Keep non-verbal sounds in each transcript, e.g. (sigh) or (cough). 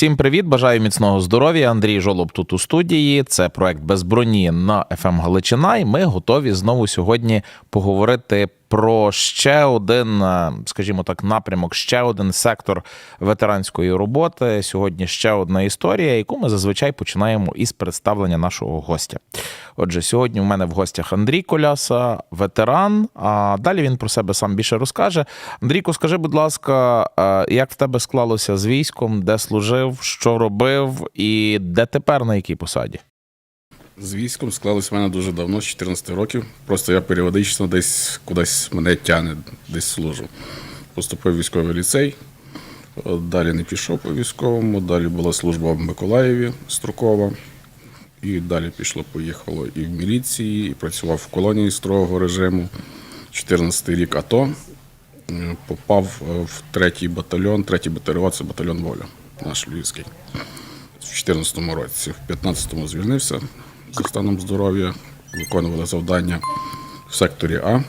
Всім привіт! Бажаю міцного здоров'я. Андрій Жолоб тут у студії. Це проект без броні на FM Галичина. І ми готові знову сьогодні поговорити про ще один, е, скажімо так, напрямок, ще один сектор ветеранської роботи. Сьогодні ще одна історія, яку ми зазвичай починаємо із представлення нашого гостя. Отже, сьогодні у мене в гостях Андрій Коляса, ветеран. А далі він про себе сам більше розкаже. Андрійко, скажи, будь ласка, е, як в тебе склалося з військом, де служив, що робив і де тепер на якій посаді? З військом склалось в мене дуже давно, з 14 років. Просто я періодично десь кудись мене тягне, десь служу. Поступив в військовий ліцей, далі не пішов по військовому, далі була служба в Миколаєві строкова. І далі пішло, поїхало і в міліції, і працював в колонії строгого режиму. 14 й рік АТО. Е, Попав е, в третій батальйон, третій БТРО, це батальйон Воля, наш львівський. В 14-му році, в 15-му звільнився за станом здоров'я, виконували завдання в секторі А,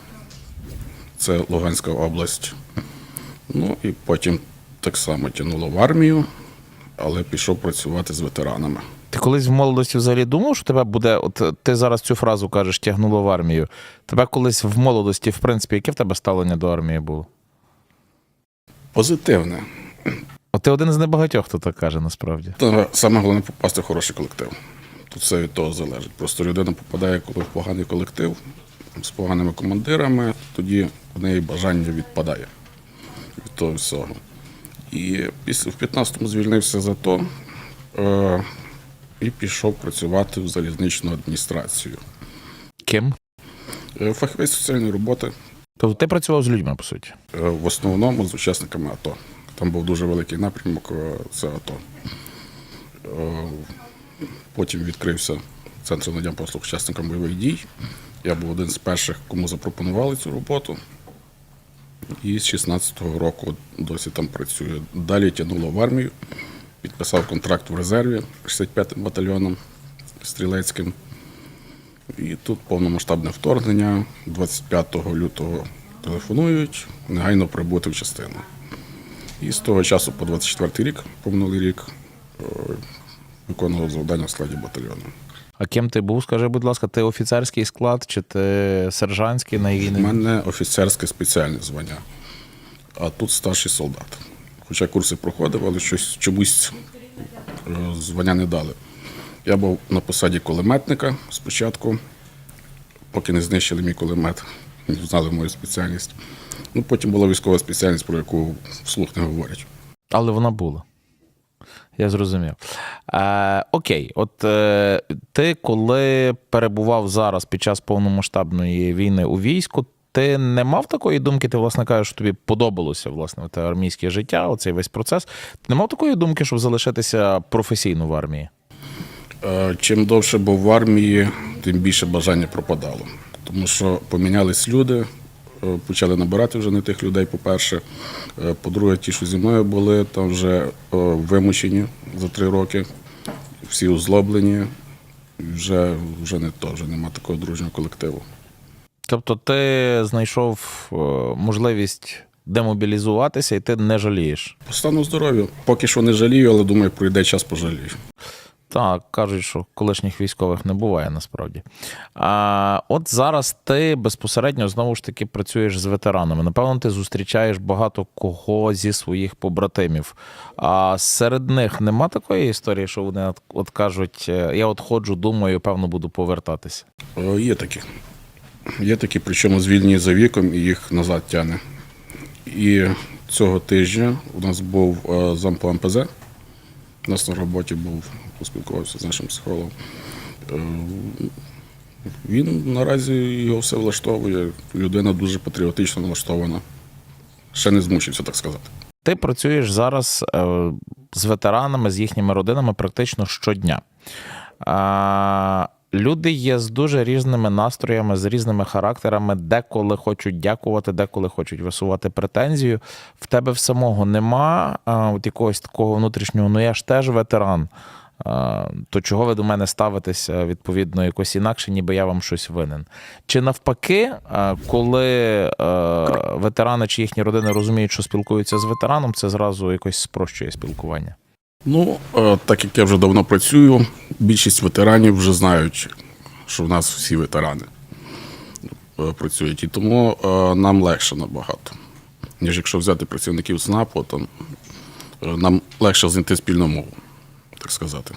це Луганська область. Ну і потім так само тягнуло в армію, але пішов працювати з ветеранами. Ти колись в молодості взагалі думав, що тебе буде, от ти зараз цю фразу кажеш, тягнуло в армію. Тебе колись в молодості, в принципі, яке в тебе ставлення до армії було? Позитивне. От ти один з небагатьох, хто так каже, насправді. Та саме головне попасти в хороший колектив. Тут все від того залежить. Просто людина попадає коли в поганий колектив з поганими командирами, тоді в неї бажання відпадає від того всього. І після в 15-му звільнився за то е, і пішов працювати в залізничну адміністрацію. Ким? Е, Фахівець соціальної роботи, Тобто ти працював з людьми, по суті. е, в основному з учасниками АТО. Там був дуже великий напрямок, е, це АТО. Потім відкрився центр надання послуг учасникам бойових дій. Я був один з перших, кому запропонували цю роботу. І з 16-го року досі там працюю. Далі тягнуло в армію, підписав контракт в резерві 65-м батальйоном стрілецьким. І тут повномасштабне вторгнення. 25 лютого телефонують, негайно прибути в частину. І з того часу по 24 рік, по минулий рік, е, виконував завдання в складі батальйону. А ким ти був, скажи, будь ласка, ти офіцерський склад чи ти сержантський на У мене офіцерське спеціальне звання, а тут старший солдат. Хоча курси проходив, але щось чомусь е, звання не дали. Я був на посаді кулеметника спочатку, поки не знищили мій кулемет, не знали мою спеціальність. Ну, потім була військова спеціальність, про яку вслух не говорять. Але вона була. Я зрозумів. Е, окей, от е, ти коли перебував зараз під час повномасштабної війни у війську, ти не мав такої думки, ти, власне кажеш, що тобі подобалося власне те армійське життя, оцей весь процес. Ти не мав такої думки, щоб залишитися професійно в армії? Е, Чим довше був в армії, тим більше бажання пропадало. Тому що помінялись люди, е, почали набирати вже не тих людей, по-перше. Е, По-друге, ті, що зі мною були, там вже вимучені за три роки, всі озлоблені, вже, вже не то, вже нема такого дружнього колективу. Тобто ти знайшов е, можливість демобілізуватися, і ти не жалієш. По стану здоров'я поки що не жалію, але думаю, пройде час пожалію. Так, кажуть, що колишніх військових не буває насправді. А, от зараз ти безпосередньо знову ж таки працюєш з ветеранами. Напевно, ти зустрічаєш багато кого зі своїх побратимів. А серед них нема такої історії, що вони от, кажуть: е, я от ходжу, думаю, певно, буду повертатися. Е, Є такі. Є такі, причому звільнені за віком і їх назад тягне. І цього тижня у нас був е, МПЗ. У нас на роботі був, поспілкувався з нашим психологом. Е, Він наразі його все влаштовує. Людина дуже патріотично налаштована. Ще не змучився, так сказати. Ти працюєш зараз е, з ветеранами, з їхніми родинами практично щодня. Люди є з дуже різними настроями, з різними характерами, деколи хочуть дякувати, деколи хочуть висувати претензію. В тебе в самого нема а, от якогось такого внутрішнього, ну я ж теж ветеран. То чого ви до мене ставитеся відповідно якось інакше, ніби я вам щось винен? Чи навпаки, коли ветерани чи їхні родини розуміють, що спілкуються з ветераном, це зразу якось спрощує спілкування? Ну, е, так як я вже давно працюю, більшість ветеранів вже знають, що в нас всі ветерани е, працюють. І тому е, нам легше набагато. Ніж якщо взяти працівників СНАПу, то нам легше знайти спільну мову, так сказати.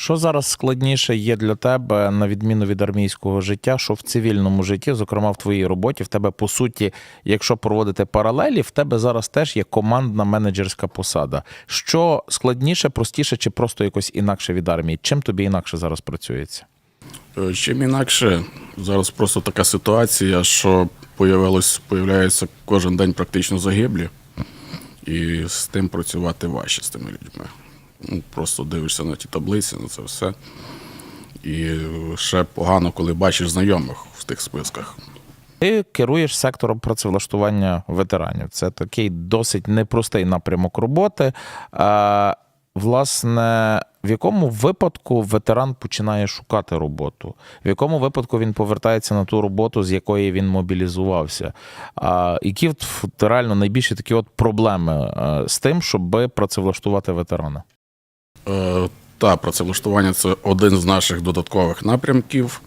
Що зараз складніше є для тебе, на відміну від армійського життя, що в цивільному житті, зокрема в твоїй роботі, в тебе по суті, якщо проводити паралелі, в тебе зараз теж є командна менеджерська посада. Що складніше, простіше чи просто якось інакше від армії? Чим тобі інакше зараз працюється? Е, Чим інакше, зараз просто така ситуація, що появилось, появляється кожен день практично загиблі, і з тим працювати важче з тими людьми. Ну, просто дивишся на ті таблиці, на це все. І ще погано, коли бачиш знайомих в тих списках. Ти керуєш сектором працевлаштування ветеранів. Це такий досить непростий напрямок роботи. А, власне, в якому випадку ветеран починає шукати роботу? В якому випадку він повертається на ту роботу, з якої він мобілізувався? А, які реально найбільші такі от проблеми е, з тим, щоб працевлаштувати ветерана? Е, Та працевлаштування це один з наших додаткових напрямків.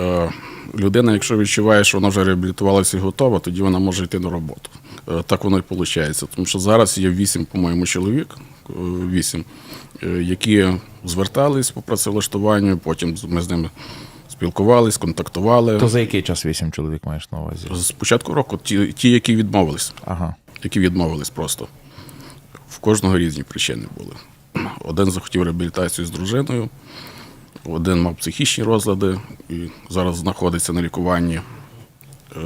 Е, Людина, якщо відчуває, що вона вже реабілітувалася і готова, тоді вона може йти на роботу. Е, Так воно і виходить. Тому що зараз є вісім, по-моєму, чоловік, вісім, які звертались по працевлаштуванню, потім ми з ними спілкувались, контактували. То за який час вісім чоловік маєш на увазі? З початку року ті, ті, які відмовились, Ага. які відмовились просто. В кожного різні причини були. Один захотів реабілітацію з дружиною, один мав психічні розлади і зараз знаходиться на лікуванні. Е,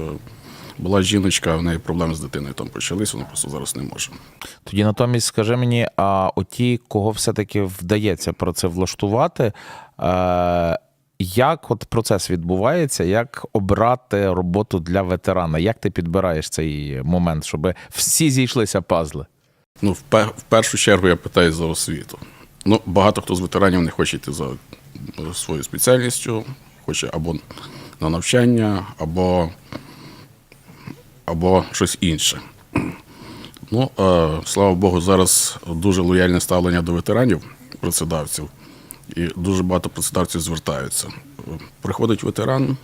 Була жіночка, в неї проблеми з дитиною там почались, вона просто зараз не може. Тоді натомість скажи мені, а оті, кого все-таки вдається працевлаштувати, е, як от процес відбувається, як обрати роботу для ветерана? Як ти підбираєш цей момент, щоб всі зійшлися пазли? Ну, в, пе- в першу чергу я питаю за освіту. Ну, багато хто з ветеранів не хоче йти за е, своєю спеціальністю, хоче або на навчання, або, або щось інше. Ну, е, слава Богу, зараз дуже лояльне ставлення до ветеранів, працедавців, і дуже багато працедавців звертаються. Е, Приходить ветеран,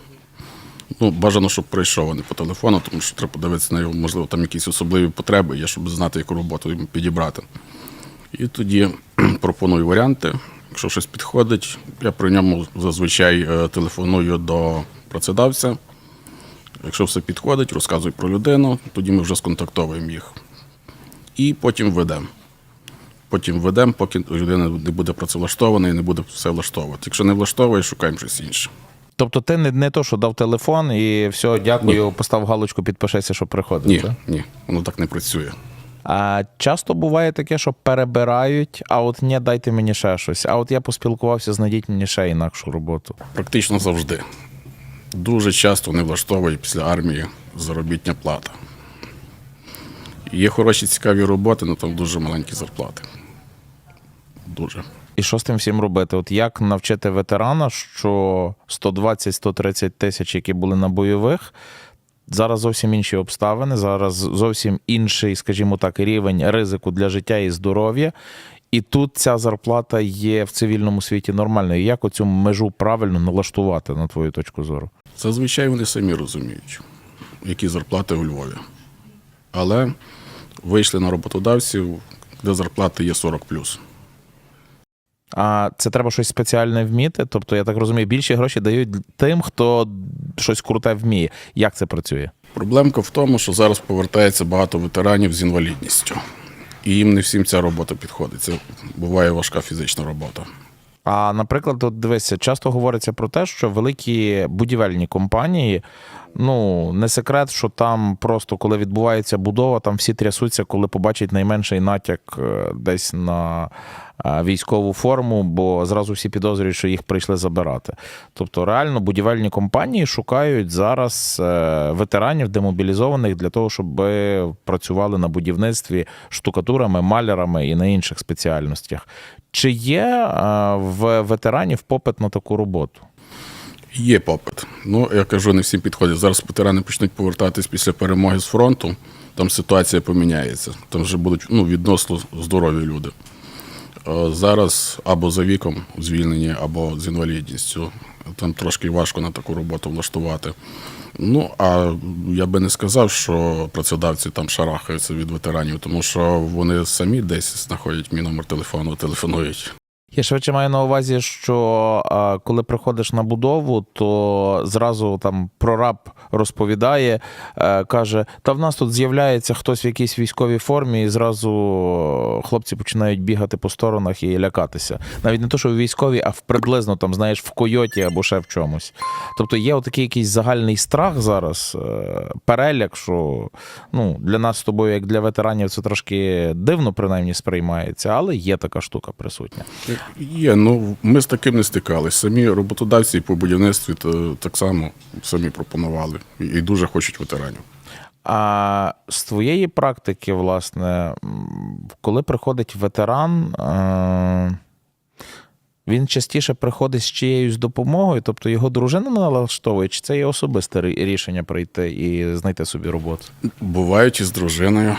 Ну, бажано, щоб прийшов, а не по телефону, тому що треба подивитися на його, можливо, там якісь особливі потреби є, щоб знати, яку роботу йому підібрати. І тоді (clears throat) пропоную варіанти. Якщо щось підходить, я при ньому зазвичай е, телефоную до працедавця. Якщо все підходить, розказую про людину, тоді ми вже сконтактовуємо їх. І потім ведемо. Потім ведемо, поки людина не буде працевлаштована і не буде все влаштовувати. Якщо не влаштовує, шукаємо щось інше. Тобто ти не, не то, що дав телефон і все, дякую, постав галочку, підпишися, щоб приходити. Ні, так? ні, воно так не працює. А часто буває таке, що перебирають, а от ні, дайте мені ще щось. А от я поспілкувався, знайдіть мені ще інакшу роботу. Практично завжди. Дуже часто не влаштовує після армії заробітня плата. Є хороші цікаві роботи, але там дуже маленькі зарплати. Дуже. І що з тим всім робити? От як навчити ветерана, що 120-130 тисяч, які були на бойових, зараз зовсім інші обставини, зараз зовсім інший, скажімо так, рівень ризику для життя і здоров'я. І тут ця зарплата є в цивільному світі нормальною. Як оцю межу правильно налаштувати, на твою точку зору? Зазвичай вони самі розуміють, які зарплати у Львові. Але вийшли на роботодавців, де зарплати є 40 А це треба щось спеціальне вміти. Тобто, я так розумію, більші гроші дають тим, хто щось круте вміє. Як це працює? Проблемка в тому, що зараз повертається багато ветеранів з інвалідністю. І їм не всім ця робота підходить. Це буває важка фізична робота. А наприклад, от дивися, часто говориться про те, що великі будівельні компанії, ну не секрет, що там просто коли відбувається будова, там всі трясуться, коли побачать найменший натяк е, десь на е, військову форму, бо зразу всі підозрюють, що їх прийшли забирати. Тобто, реально будівельні компанії шукають зараз е, ветеранів демобілізованих для того, щоб працювали на будівництві штукатурами, малярами і на інших спеціальностях. Чи є е, в ветеранів попит на таку роботу? Є попит. Ну, я кажу, не всім підходить. Зараз ветерани почнуть повертатись після перемоги з фронту, там ситуація поміняється. Там вже будуть ну, відносно здорові люди. Е, Зараз або за віком звільнені, або з інвалідністю. Там трошки важко на таку роботу влаштувати. Ну, а я би не сказав, що працедавці там шарахаються від ветеранів, тому що вони самі десь знаходять мій номер телефону, телефонують. Я швидше маю на увазі, що коли приходиш на будову, то зразу там прораб розповідає, е, каже: та в нас тут з'являється хтось в якійсь військовій формі, і зразу хлопці починають бігати по сторонах і лякатися. Навіть не то, що в військовій, а в приблизно там, знаєш, в койоті або ще в чомусь. Тобто є отакий якийсь загальний страх зараз, е, переляк, що ну, для нас з тобою, як для ветеранів, це трошки дивно принаймні сприймається, але є така штука присутня. Є, ну ми з таким не стикались. Самі роботодавці по будівництві то, так само самі пропонували і, і дуже хочуть ветеранів. А з твоєї практики, власне, коли приходить ветеран, е, він частіше приходить з чиєюсь допомогою, тобто його дружина налаштовує, чи це є особисте рішення прийти і знайти собі роботу? Бувають і з дружиною.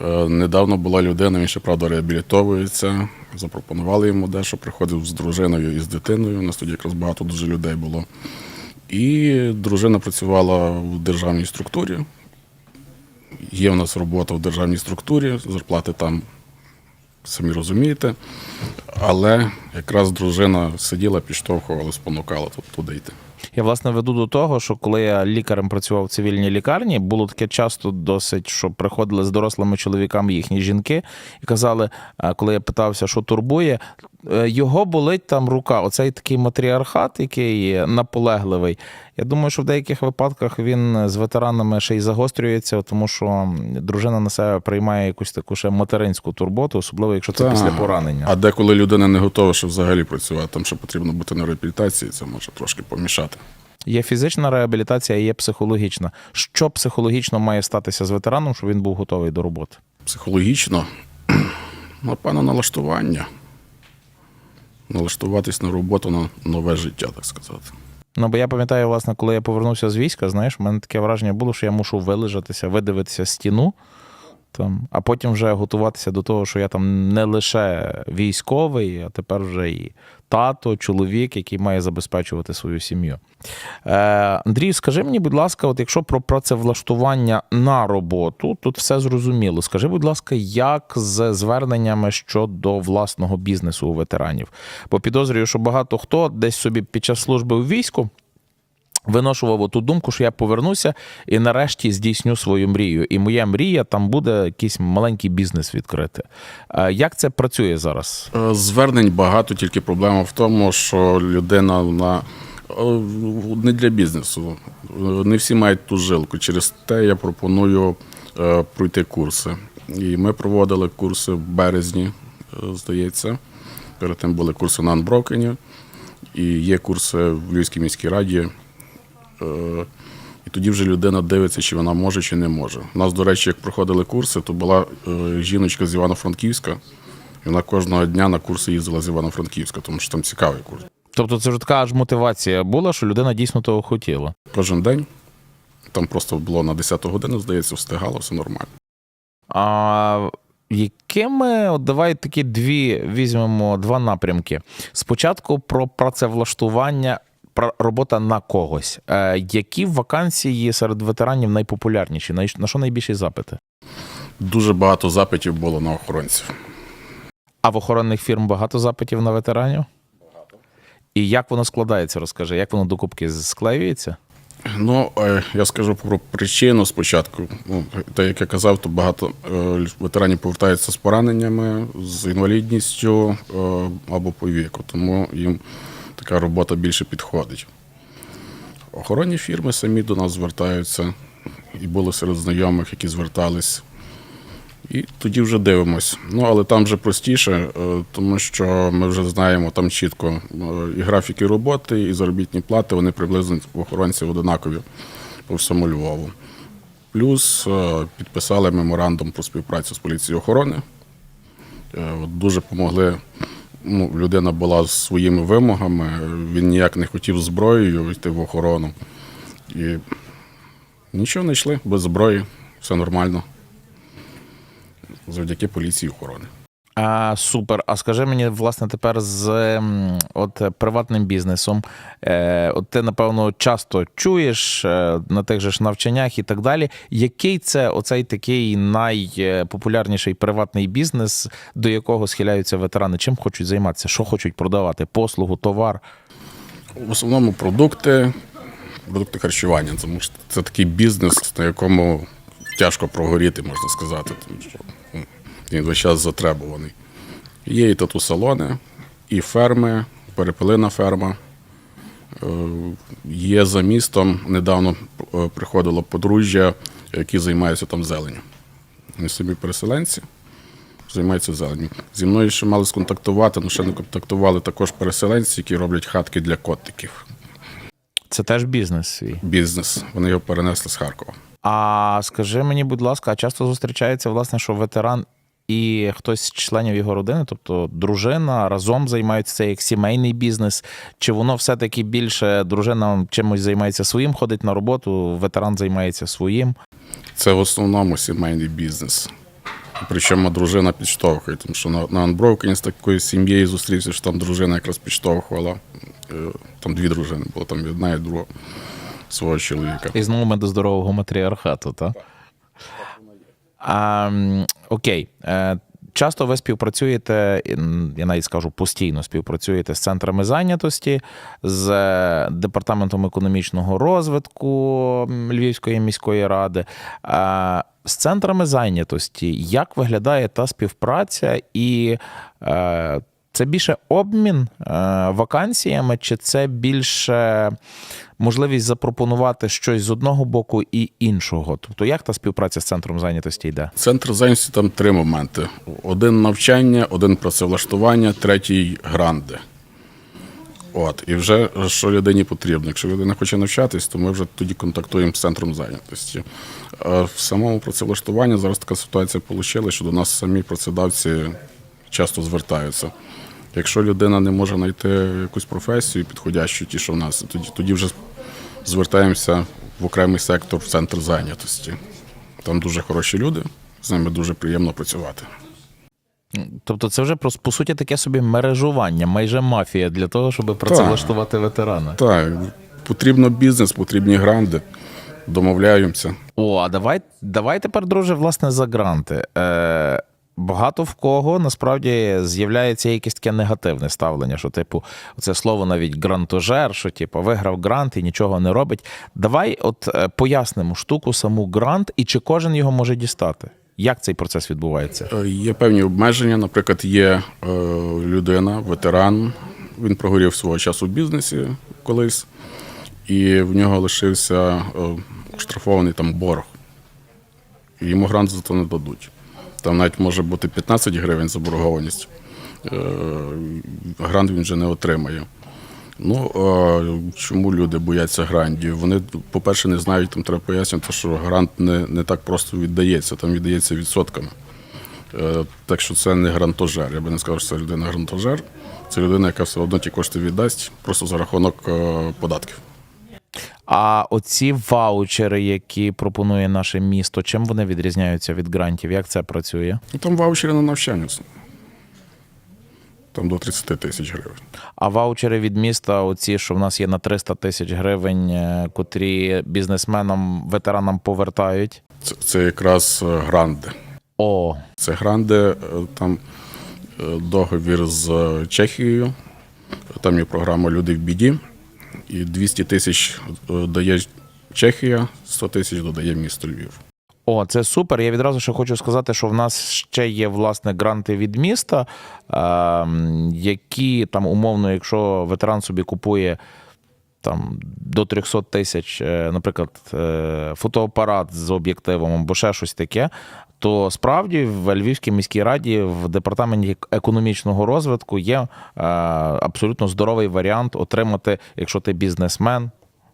Е, Недавно була людина, він ще правда реабілітовується. Запропонували йому дещо, приходив з дружиною і з дитиною. У нас тоді якраз багато дуже людей було. І дружина працювала в державній структурі. Є в нас робота в державній структурі, зарплати там, самі розумієте. Але якраз дружина сиділа, підштовхувала, спонукала туди йти. Я власне веду до того, що коли я лікарем працював в цивільній лікарні, було таке часто досить, що приходили з дорослими чоловіками їхні жінки і казали, коли я питався, що турбує, е, його болить там рука. Оцей такий матріархат, який наполегливий. Я думаю, що в деяких випадках він з ветеранами ще й загострюється, тому що дружина на себе приймає якусь таку ще материнську турботу, особливо якщо це Та, після поранення. А деколи людина не готова, що взагалі працювати, там ще потрібно бути на реабілітації, це може трошки помішати. Є фізична реабілітація, є психологічна. Що психологічно має статися з ветераном, щоб він був готовий до роботи? Психологічно, (clears throat) напевно, налаштування. Налаштуватись на роботу на нове життя, так сказати. Ну, бо я пам'ятаю, власне, коли я повернувся з війська, знаєш, в мене таке враження було, що я мушу вилежатися, видивитися стіну, там, а потім вже готуватися до того, що я там не лише військовий, а тепер вже і тато, чоловік, який має забезпечувати свою сім'ю. Е, Андрій, скажи мені, будь ласка, от якщо про працевлаштування на роботу, тут все зрозуміло. Скажи, будь ласка, як з зверненнями щодо власного бізнесу у ветеранів? Бо підозрюю, що багато хто десь собі під час служби у війську виношував ту думку, що я повернуся і нарешті здійсню свою мрію. І моя мрія там буде якийсь маленький бізнес відкрити. Як це працює зараз? Е, Звернень багато, тільки проблема в тому, що людина на е, не для бізнесу. Е, Не всі мають ту жилку. Через те я пропоную пройти курси. І ми проводили курси в березні, здається. Перед тим були курси на анброкені. І є курси в Львівській міській раді. Е, І тоді вже людина дивиться, чи вона може, чи не може. У нас, до речі, як проходили курси, то була е, жіночка з Івано-Франківська. І вона кожного дня на курси їздила з Івано-Франківська, тому що там цікавий курс. Тобто, це вже така аж мотивація була, що людина дійсно того хотіла. Кожен день. Там просто було на 10-ту годину, здається, встигало, все нормально. А якими, от давай такі дві візьмемо два напрямки. Спочатку про працевлаштування, робота на когось. Е, які вакансії серед ветеранів найпопулярніші? На що найбільші запити? Дуже багато запитів було на охоронців. А в охоронних фірм багато запитів на ветеранів? Багато. І як воно складається, розкажи, як воно докупки склеюється? Ну, е, я скажу про причину спочатку. Ну, так як я казав, то багато е, ветеранів повертаються з пораненнями, з інвалідністю або по віку, тому їм така робота більше підходить. Охоронні фірми самі до нас звертаються, і були серед знайомих, які звертались. І тоді вже дивимось. Ну, але там вже простіше, е, тому що ми вже знаємо там чітко е, і графіки роботи, і заробітні плати, вони приблизно в охоронців одинакові по всьому Львову. Плюс е, підписали меморандум про співпрацю з поліцією охорони. Дуже допомогли. Ну, людина була з своїми вимогами, він ніяк не хотів зброєю йти в охорону. І нічого не йшли без зброї, все нормально завдяки поліції охорони. А, супер. А скажи мені, власне, тепер з от, е, приватним бізнесом. Е, от ти, напевно, часто чуєш е, на тих же ж навчаннях і так далі. Який це оцей такий найпопулярніший приватний бізнес, до якого схиляються ветерани? Чим хочуть займатися? Що хочуть продавати? Послугу, товар? В основному продукти, продукти харчування. Тому що це такий бізнес, на якому тяжко прогоріти, можна сказати. Тому що він весь час затребуваний. Є і тату-салони, і ферми, перепелина ферма. Е, Є за містом, недавно е, приходило подружжя, які займаються там зеленню. Вони собі переселенці, займаються зеленню. Зі мною ще мали сконтактувати, але ще не контактували також переселенці, які роблять хатки для котиків. Це теж бізнес свій. Бізнес. Вони його перенесли з Харкова. А скажи мені, будь ласка, а часто зустрічається, власне, що ветеран і хтось з членів його родини, тобто дружина, разом займаються це як сімейний бізнес? Чи воно все-таки більше дружина чимось займається своїм, ходить на роботу, ветеран займається своїм? Це в основному сімейний бізнес. Причому дружина підштовхує, тому що на, на Unbroken з такою сім'єю зустрівся, що там дружина якраз підштовхувала. Е, Там дві дружини було, там одна і друга свого чоловіка. І знову ми до здорового матріархату, так? А, окей. Е, Часто ви співпрацюєте, я навіть скажу постійно співпрацюєте з центрами зайнятості, з е, департаментом економічного розвитку Львівської міської ради. З центрами зайнятості як виглядає та співпраця, і е, це більше обмін е, вакансіями, чи це більше можливість запропонувати щось з одного боку і іншого? Тобто, як та співпраця з центром зайнятості йде? Центр зайнятості там три моменти: один навчання, один працевлаштування, третій гранди. От, і вже що людині потрібно. Якщо людина хоче навчатись, то ми вже тоді контактуємо з центром зайнятості. В самому працевлаштуванні зараз така ситуація вийшла, що до нас самі працедавці часто звертаються. Якщо людина не може знайти якусь професію підходящу, ті, що в нас, тоді, тоді вже звертаємося в окремий сектор в центр зайнятості. Там дуже хороші люди, з ними дуже приємно працювати. Тобто, це вже просто, по суті таке собі мережування, майже мафія для того, щоб працевлаштувати ветерана. Так, потрібно бізнес, потрібні гранди. Домовляємося. О, а давай, давай тепер, друже, власне, за гранти. Е, багато в кого насправді з'являється якесь таке негативне ставлення, що, типу, це слово навіть грантожер, що типу, виграв грант і нічого не робить. Давай от е, пояснимо штуку, саму грант, і чи кожен його може дістати. Як цей процес відбувається? Е, Є певні обмеження. Наприклад, є е, людина, ветеран. Він прогорів свого часу в бізнесі колись, і в нього лишився е, штрафований там борг. Йому грант за це не дадуть. Там навіть може бути 15 гривень заборгованість. Е, Грант він вже не отримає. Ну, чому люди бояться грантів? Вони, по-перше, не знають, там треба пояснювати, що грант не, не так просто віддається, там віддається відсотками. Е, Так що це не грантожер. Я би не сказав, що це людина грантожер. Це людина, яка все одно ті кошти віддасть просто за рахунок е, податків. А оці ваучери, які пропонує наше місто, чим вони відрізняються від грантів? Як це працює? Ну, там ваучери на навчання. Там до 30 тисяч гривень. А ваучери від міста, оці, що в нас є на 300 тисяч гривень, е, котрі бізнесменам, ветеранам повертають. Це, це якраз е, гранди. О, Це гранди, е, там договір з Чехією, там є програма Люди в біді. І 200 тисяч е, дає Чехія, 100 тисяч додає місто Львів. О, це супер. Я відразу ще хочу сказати, що в нас ще є власне гранти від міста, ем, які там умовно, якщо ветеран собі купує там до 300 тисяч, е, наприклад, е, фотоапарат з об'єктивом або ще щось таке. То справді в Львівській міській раді в департаменті економічного розвитку є е, абсолютно здоровий варіант отримати, якщо ти бізнесмен,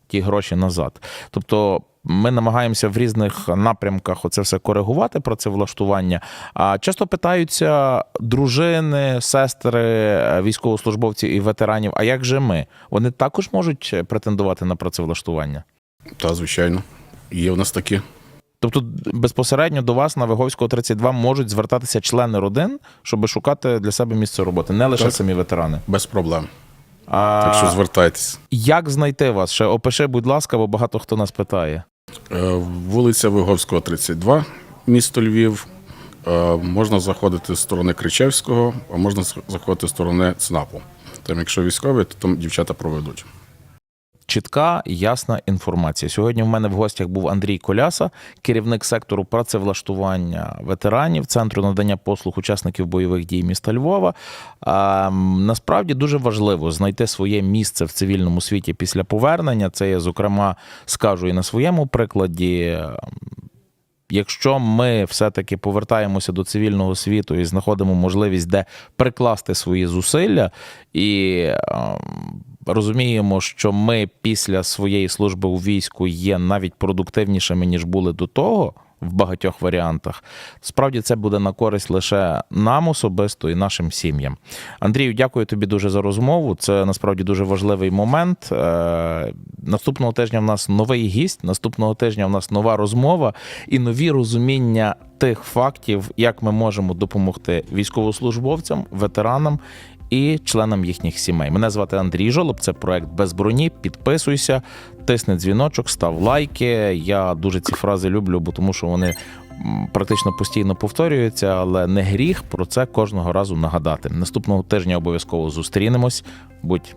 ті гроші назад. Тобто ми намагаємося в різних напрямках оце все коригувати працевлаштування. А часто питаються дружини, сестри, е, військовослужбовців і ветеранів: а як же ми? Вони також можуть претендувати на працевлаштування? Та, звичайно, є в нас такі. Тобто безпосередньо до вас на Виговського 32 можуть звертатися члени родин, щоб шукати для себе місце роботи, не лише Так. самі ветерани. Без проблем. А Так що звертайтесь. як знайти вас? Ще опиши, будь ласка, бо багато хто нас питає. Е, Вулиця Виговського, 32, місто Львів. Е, Можна заходити з сторони Кричевського, а можна заходити з сторони ЦНАПу. Там, якщо військові, то там дівчата проведуть. Чітка, ясна інформація. Сьогодні в мене в гостях був Андрій Коляса, керівник сектору працевлаштування ветеранів Центру надання послуг учасників бойових дій міста Львова. А, насправді дуже важливо знайти своє місце в цивільному світі після повернення. Це я, зокрема, скажу і на своєму прикладі. Якщо ми все-таки повертаємося до цивільного світу і знаходимо можливість, де прикласти свої зусилля, і ем, розуміємо, що ми після своєї служби у війську є навіть продуктивнішими, ніж були до того. В багатьох варіантах справді це буде на користь лише нам особисто і нашим сім'ям. Андрію, дякую тобі дуже за розмову. Це насправді дуже важливий момент. Е, Наступного тижня в нас новий гість. Наступного тижня в нас нова розмова і нові розуміння тих фактів, як ми можемо допомогти військовослужбовцям, ветеранам і членам їхніх сімей. Мене звати Андрій Жолоб. Це проект без броні. Підписуйся, тисни дзвіночок, став лайки. Я дуже ці фрази люблю, бо тому що вони практично постійно повторюються, але не гріх про це кожного разу нагадати. Наступного тижня обов'язково зустрінемось. Будь